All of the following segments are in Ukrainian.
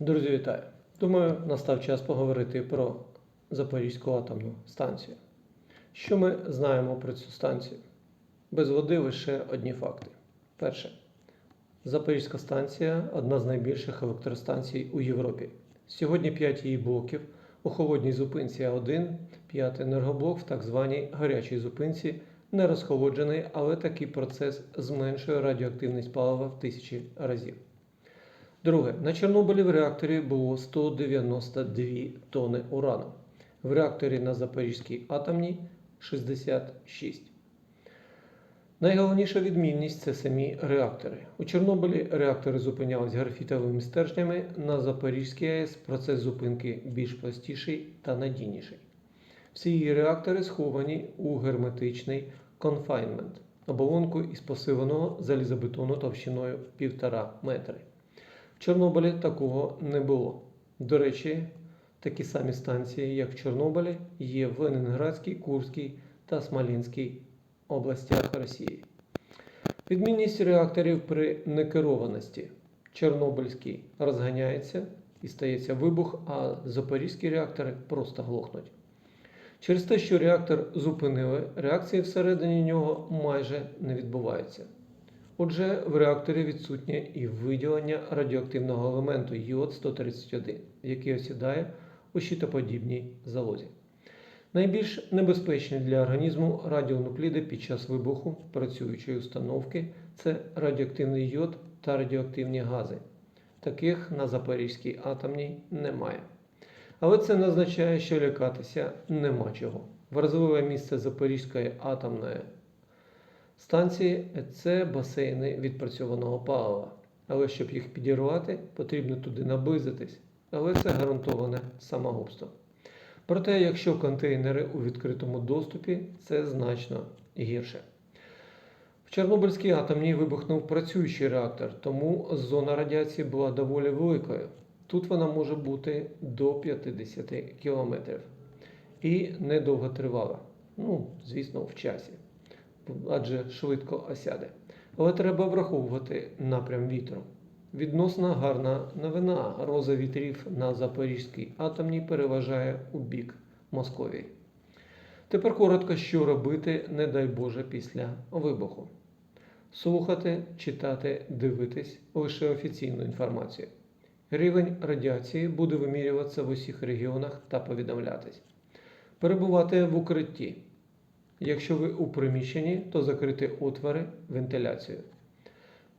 Друзі, вітаю! Думаю, настав час поговорити про Запорізьку атомну станцію. Що ми знаємо про цю станцію? Без води лише одні факти. Перше. Запорізька станція одна з найбільших електростанцій у Європі. Сьогодні 5 її блоків у холодній зупинці А1, 5 енергоблок в так званій гарячій зупинці не розхолоджений, але такий процес зменшує радіоактивність палива в тисячі разів. Друге, на Чорнобилі в реакторі було 192 тони урану. В реакторі на Запорізькій атомній 66. Найголовніша відмінність це самі реактори. У Чорнобилі реактори зупинялись графітовими стержнями, на Запорізькій АЕС процес зупинки більш простіший та надійніший. Всі її реактори сховані у герметичний конфайнмент оболонку із посиленого залізобетону товщиною 1,5 метри. Чорнобилі такого не було. До речі, такі самі станції, як в Чорнобилі, є в Ленінградській, Курській та Смолінській областях Росії. Відмінність реакторів при некерованості. Чорнобильський розганяється і стається вибух, а запорізькі реактори просто глохнуть. Через те, що реактор зупинили, реакції всередині нього майже не відбуваються. Отже, в реакторі відсутнє і виділення радіоактивного елементу йод-131, який осідає у щитоподібній залозі. Найбільш небезпечні для організму радіонукліди під час вибуху працюючої установки це радіоактивний йод та радіоактивні гази. Таких на Запорізькій атомній немає. Але це не означає, що лякатися нема чого. Вразливе місце Запорізької атомної станції це басейни відпрацьованого палива. Але щоб їх підірвати, потрібно туди наблизитись. Але це гарантоване самогубство. Проте, якщо контейнери у відкритому доступі, це значно гірше. В Чорнобильській атомній вибухнув працюючий реактор, тому зона радіації була доволі великою. Тут вона може бути до 50 км. І недовго тривала. Ну, звісно, в часі, адже швидко осяде. Але треба враховувати напрям вітру. Відносно гарна новина. Роза вітрів на Запорізькій атомній переважає у бік Московії. Тепер коротко, що робити, не дай Боже, після вибуху. Слухати, читати, дивитись лише офіційну інформацію. Рівень радіації буде вимірюватися в усіх регіонах та повідомлятись. Перебувати в укритті. Якщо ви у приміщенні, то закрити отвори вентиляцію.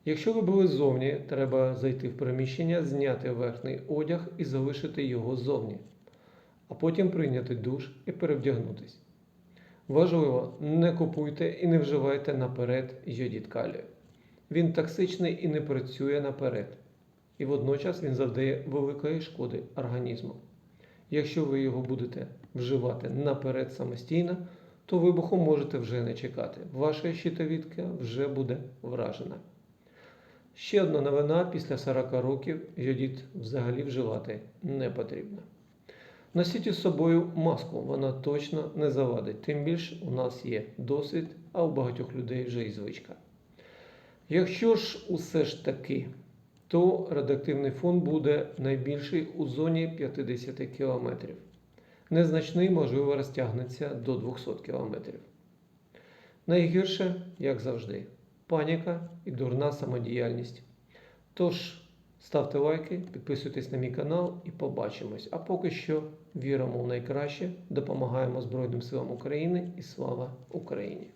Якщо ви були ззовні, треба зайти в приміщення, зняти верхній одяг і залишити його ззовні, а потім прийняти душ і перевдягнутись. Важливо, не купуйте і не вживайте наперед йодід калію. Він токсичний і не працює наперед. І водночас він завдає великої шкоди організму. Якщо ви його будете вживати наперед самостійно, то вибуху можете вже не чекати. Ваша щитовідка вже буде вражена. Ще одна новина: після 40 років йодід взагалі вживати не потрібно. Носіть із собою маску, вона точно не завадить. Тим більше у нас є досвід, а у багатьох людей вже і звичка. Якщо ж усе ж таки, то радіоактивний фон буде найбільший у зоні 50 км. Незначний, можливо, розтягнеться до 200 км. Найгірше, як завжди, паніка і дурна самодіяльність. Тож, ставте лайки, підписуйтесь на мій канал і побачимось. А поки що віримо в найкраще, допомагаємо Збройним силам України і слава Україні!